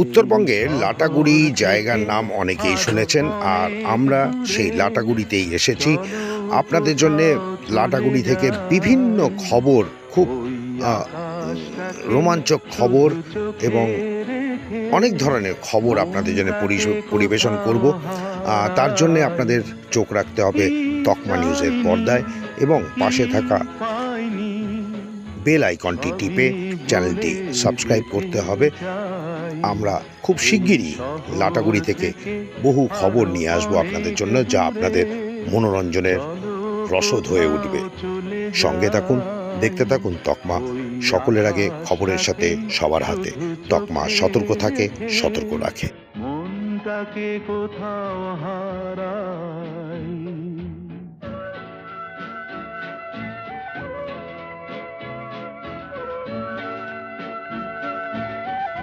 উত্তরবঙ্গের লাটাগুড়ি জায়গার নাম অনেকেই শুনেছেন, আর আমরা সেই লাটাগুড়িতেই এসেছি। আপনাদের জন্য লাটাগুড়ি থেকে বিভিন্ন খবর, খুব রোমাঞ্চক খবর এবং অনেক ধরনের খবর আপনাদের জন্য পরিবেশন করব। তার জন্য আপনাদের চোখ রাখতে হবে তকমা নিউজের পর্দায় এবং পাশে থাকা বেল আইকনটি টিপে চ্যানেলটি সাবস্ক্রাইব করতে হবে। আমরা খুব শিগগিরই লাটাগুড়ি থেকে বহু খবর নিয়ে আসব আপনাদের জন্য, যা আপনাদের মনোরঞ্জনের রসদ হয়ে উঠবে। সঙ্গে থাকুন, দেখতে থাকুন তকমা, সকলের আগে খবরের সাথে সবার হাতে। তকমা সতর্ক থাকে, সতর্ক রাখে। কোথাও হারায়?